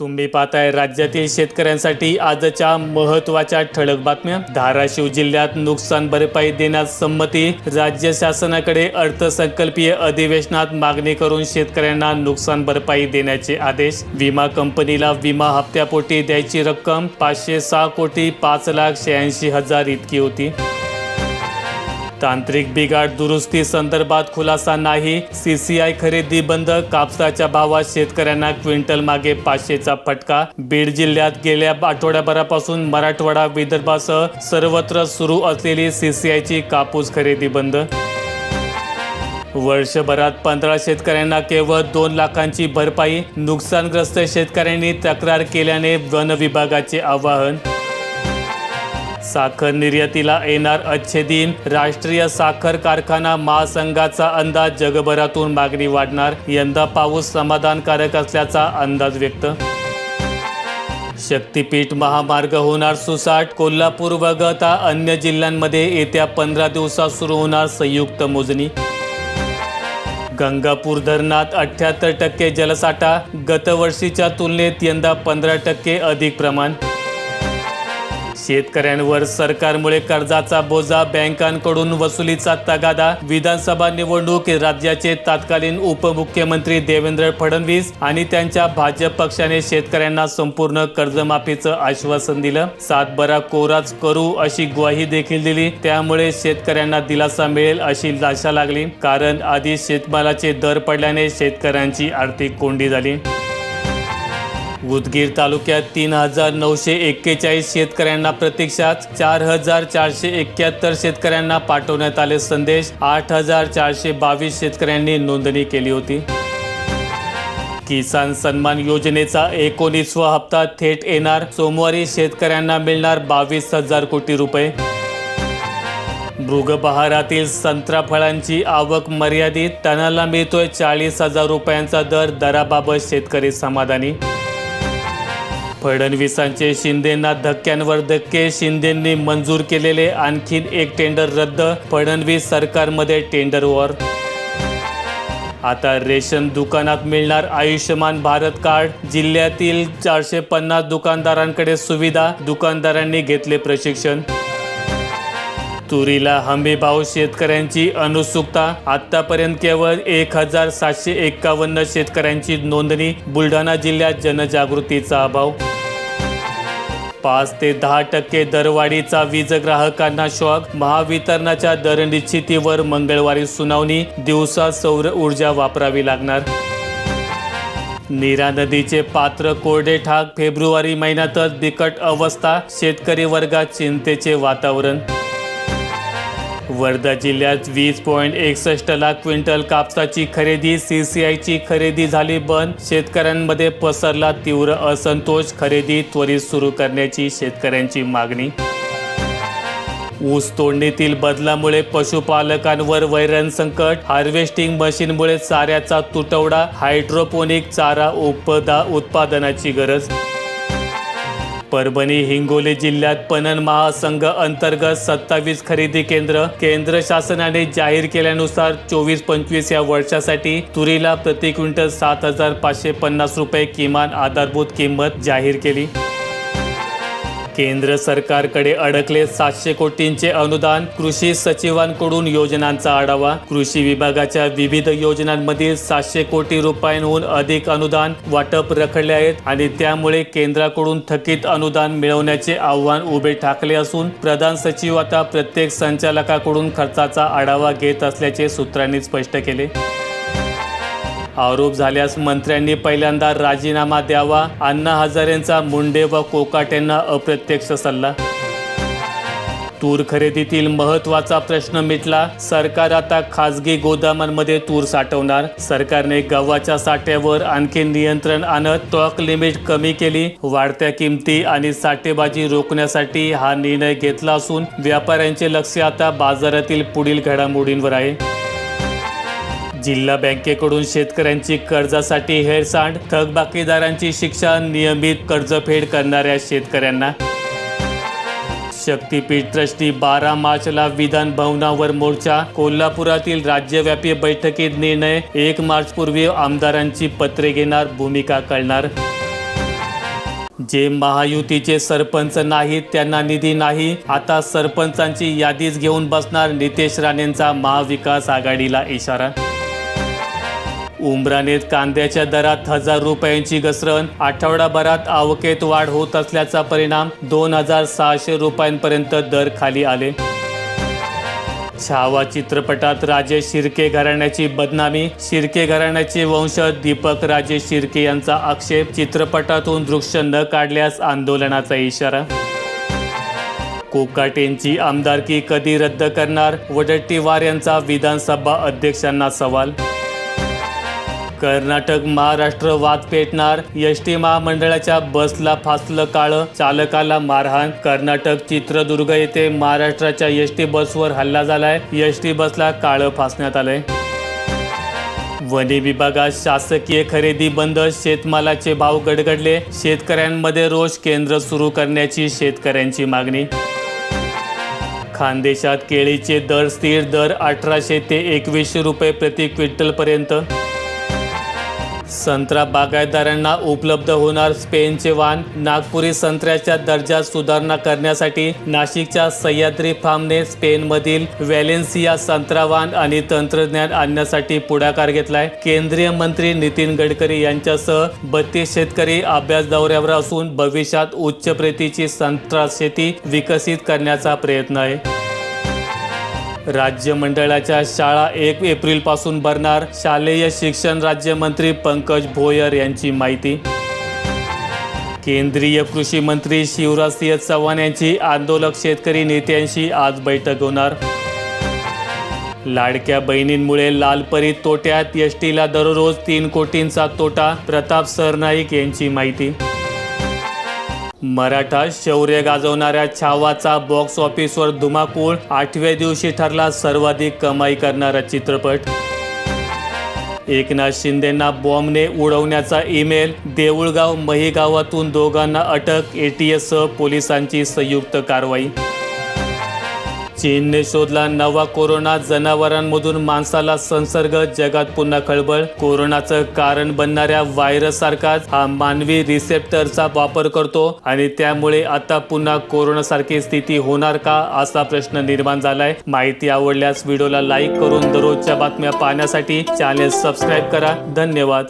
तुम्ही पाहताय राज्यातील शेतकऱ्यांसाठी आजच्या महत्त्वाच्या ठळक बातम्या. धाराशिव जिल्ह्यात नुकसान भरपाई देण्यास संमती राज्य शासनाकडे अर्थसंकल्पीय अधिवेशनात मागणी करून शेतकऱ्यांना नुकसान भरपाई देण्याचे आदेश. विमा कंपनीला विमा हप्त्यापोटी द्यायची रक्कम पाचशे सहा कोटी पाच लाख शहाऐंशी हजार इतकी होती. तांत्रिक बिघाड दुरुस्ती संदर्भात खुलासा नाही. सीसीआय खरेदी बंद कापसाच्या भावात शेतकऱ्यांना क्विंटल मागे पाचशेचा फटका. बीड जिल्ह्यात गेल्या आठवड्याभरापासून मराठवाडा विदर्भासह सर्वत्र सुरू असलेली सीसीआयची कापूस खरेदी बंद. वर्षभरात पंधरा शेतकऱ्यांना केवळ दोन लाखांची भरपाई नुकसानग्रस्त शेतकऱ्यांनी तक्रार केल्याने वन विभागाचे आवाहन. साखर निर्यातीला येणार अच्छे दिन राष्ट्रीय साखर कारखाना महासंघाचा अंदाज जगभरातून मागणी वाढणार. यंदा पाऊस समाधानकारक असल्याचा अंदाज व्यक्त. शक्तीपीठ महामार्ग होणार सुसाट. कोल्हापूर वगळता अन्य जिल्ह्यांमध्ये येत्या पंधरा दिवसात सुरू होणार संयुक्त मोजणी. गंगापूर धरणात अठ्याहत्तर टक्के जलसाठा. गतवर्षीच्या तुलनेत यंदा पंधरा टक्के अधिक प्रमाण. शेतकऱ्यांवर सरकारमुळे कर्जाचा बोजा बँकांकडून वसुलीचा तगादा. विधानसभा निवडणूक राज्याचे तत्कालीन उपमुख्यमंत्री देवेंद्र फडणवीस आणि त्यांच्या भाजप पक्षाने शेतकऱ्यांना संपूर्ण कर्जमाफीचं आश्वासन दिलं. सातबारा कोराच करू अशी ग्वाही देखील दिली. त्यामुळे शेतकऱ्यांना दिलासा मिळेल अशी लाशा लागली. कारण आधी शेतमालाचे दर पडल्याने शेतकऱ्यांची आर्थिक कोंडी झाली. उदगीर तालुक्यात तीन हजार नऊशे एक्केचाळीस शेतकऱ्यांना प्रत्यक्षात चार हजार चारशे एक्क्याहत्तर शेतकऱ्यांना पाठवण्यात आले संदेश. आठ हजार चारशे बावीस शेतकऱ्यांनी नोंदणी केली होती. किसान सन्मान योजनेचा एकोणीसवा हप्ता थेट येणार. सोमवारी शेतकऱ्यांना मिळणार बावीस हजार कोटी रुपये. मृगबहारातील संत्रा फळांची आवक मर्यादित. टनाला मिळतोय चाळीस हजार रुपयांचा दर. दराबाबत शेतकरी समाधानी फडणवीसांचे शिंदेना धक्क्यांवर धक्के. शिंदेंनी मंजूर केलेले आणखीन एक टेंडर रद्द फडणवीस सरकारमध्ये टेंडर वॉर आता रेशन दुकानात मिळणार आयुष्यमान भारत कार्ड. जिल्ह्यातील चारशे पन्नास दुकानदारांकडे सुविधा दुकानदारांनी घेतले प्रशिक्षण. तुरीला हमी भाव शेतकऱ्यांची अनुत्सुकता आतापर्यंत केवळ एक हजार सातशे एक्कावन्न शेतकऱ्यांची नोंदणी बुलढाणा जिल्ह्यात जनजागृतीचा अभाव. पाच ते दहा टक्के दरवाढीचा वीज ग्राहकांना शॉक महावितरणाच्या दर निश्चितीवर मंगळवारी सुनावणी दिवसा सौर ऊर्जा वापरावी लागणार. नीरा नदीचे पात्र कोरडे ठाक फेब्रुवारी महिन्यातच बिकट अवस्था शेतकरी वर्गात चिंतेचे वातावरण. वर्धा जिल्ह्यात वीस पॉईंट एकसष्ट लाख क्विंटल कापसाची खरेदी सीसीआयची खरेदी झाली बंद. शेतकऱ्यांमध्ये पसरला तीव्र असंतोष. खरेदी त्वरित सुरू करण्याची शेतकऱ्यांची मागणी. ऊस तोडणीतील बदलामुळे पशुपालकांवर वैरण संकट. हार्वेस्टिंग मशीनमुळे चाऱ्याचा तुटवडा. हायड्रोपोनिक चारा उपदा उत्पादनाची गरज. परभणी हिंगोली जिल्ह्यात पणन महासंघ अंतर्गत सत्तावीस खरेदी केंद्र केंद्र शासनाने जाहीर केल्यानुसार चोवीस पंचवीस या वर्षासाठी तुरीला प्रति क्विंटल सात हजार पाचशे पन्नास रुपये किमान आधारभूत किंमत जाहीर केली. केंद्र सरकारकडे अडकले सातशे कोटींचे अनुदान कृषी सचिवांकडून योजनांचा आढावा. कृषी विभागाच्या विविध योजनांमधील सातशे कोटी रुपयांहून अधिक अनुदान वाटप रखडले आहेत आणि त्यामुळे केंद्राकडून थकीत अनुदान मिळवण्याचे आव्हान उभे ठाकले असून प्रधान सचिव आता प्रत्येक संचालकाकडून खर्चाचा आढावा घेत असल्याचे सूत्रांनी स्पष्ट केले. आरोप झाल्यास मंत्र्यांनी पहिल्यांदा राजीनामा द्यावा. अण्णा हजारेंचा मुंडे व कोकाटेंना अप्रत्यक्ष सल्ला. तूर खरेदीतील महत्त्वाचा प्रश्न मिटला. सरकार आता खासगी गोदामांमध्ये तूर साठवणार. सरकारने गव्हाच्या साठ्यावर आणखी नियंत्रण आणत स्टॉक लिमिट कमी केली. वाढत्या किमती आणि साठेबाजी रोखण्यासाठी हा निर्णय घेतला असून व्यापाऱ्यांचे लक्ष आता बाजारातील पुढील घडामोडींवर आहे. जिल्हा बँकेकडून शेतकऱ्यांची कर्जासाठी हेळसांड थकबाकीदारांची शिक्षा नियमित कर्जफेड करणाऱ्या शेतकऱ्यांना. शक्तीपीठ ट्रस्टी बारा मार्चला विधान भवनावर मोर्चा कोल्हापुरातील राज्यव्यापी बैठकीत निर्णय एक मार्च पूर्वी आमदारांची पत्रे घेणार भूमिका कळणार. जे महायुतीचे सरपंच नाहीत त्यांना निधी नाही आता सरपंचांची यादीच घेऊन बसणार नितेश राणेंचा महाविकास आघाडीला इशारा. उमरानेत कांद्याच्या दरात हजार रुपयांची घसरण. आठवडाभरात आवकेत वाढ होत असल्याचा परिणाम दोन हजार सहाशे रुपयांपर्यंत दर खाली आले. छावा चित्रपटात राजेश शिर्के घराण्याची बदनामी. शिर्के घराण्याचे वंशज दीपक राजेश शिर्के यांचा आक्षेप. चित्रपटातून दृश्य न काढल्यास आंदोलनाचा इशारा. कोकाटेंची आमदारकी कधी रद्द करणार? वडट्टीवार यांचा विधानसभा अध्यक्षांना सवाल कर्नाटक महाराष्ट्र वाद पेटणार. एस टी महामंडळाच्या बसला फासलं काळं. चालकाला मारहाण. कर्नाटक चित्रदुर्ग येथे महाराष्ट्राच्या एस टी बसवर हल्ला झालाय. एस टी बसला काळं फासण्यात आलंय. वन विभागात शासकीय खरेदी बंद. शेतमालाचे भाव गडगडले. शेतकऱ्यांमध्ये रोष. केंद्र सुरू करण्याची शेतकऱ्यांची मागणी. खानदेशात केळीचे दर स्थिर दर अठराशे ते एकवीसशे रुपये प्रति क्विंटलपर्यंत. संत्रा बागायतदारांना उपलब्ध होणार स्पेनचे वाण नागपुरी संत्र्याच्या दर्जात सुधारणा करण्यासाठी नाशिकच्या सह्याद्री फार्मने स्पेनमधील व्हॅलेन्सिया संत्रा वाण आणि तंत्रज्ञान आणण्यासाठी पुढाकार घेतलाय. केंद्रीय मंत्री नितीन गडकरी यांच्यासह बत्तीस शेतकरी अभ्यास दौऱ्यावर असून भविष्यात उच्च प्रतीची संत्रा शेती विकसित करण्याचा प्रयत्न आहे. राज्य मंडळाच्या शाळा एक एप्रिलपासून भरणार शालेय शिक्षण राज्यमंत्री पंकज भोयर यांची माहिती. केंद्रीय कृषी मंत्री शिवराजसिंह चव्हाण यांची आंदोलक शेतकरी नेत्यांशी आज बैठक होणार. लाडक्या बहिणींमुळे लालपरी तोट्यात एस टीला दररोज तीन कोटींचा तोटा प्रताप सरनाईक यांची माहिती. मराठा शौर्य गाजवणाऱ्या छावाचा बॉक्स ऑफिसवर धुमाकूळ आठव्या दिवशी ठरला सर्वाधिक कमाई करणारा चित्रपट. एकनाथ शिंदेंना बॉम्बने उडवण्याचा ईमेल देऊळगाव मही गावातून दोघांना अटक एटीएस पोलिसांची संयुक्त कारवाई. चीनने शोधला नवा कोरोना जनावरांमधून माणसाला संसर्ग जगात पुन्हा खळबळ. कोरोनाचं कारण बनणाऱ्या व्हायरस सारखाच हा मानवी रिसेप्टरचा वापर करतो आणि त्यामुळे आता पुन्हा कोरोनासारखी स्थिती होणार का असा प्रश्न निर्माण झालाय. माहिती आवडल्यास व्हिडिओला लाईक करून दररोजच्या बातम्या पाहण्यासाठी चॅनेल सबस्क्राईब करा. धन्यवाद.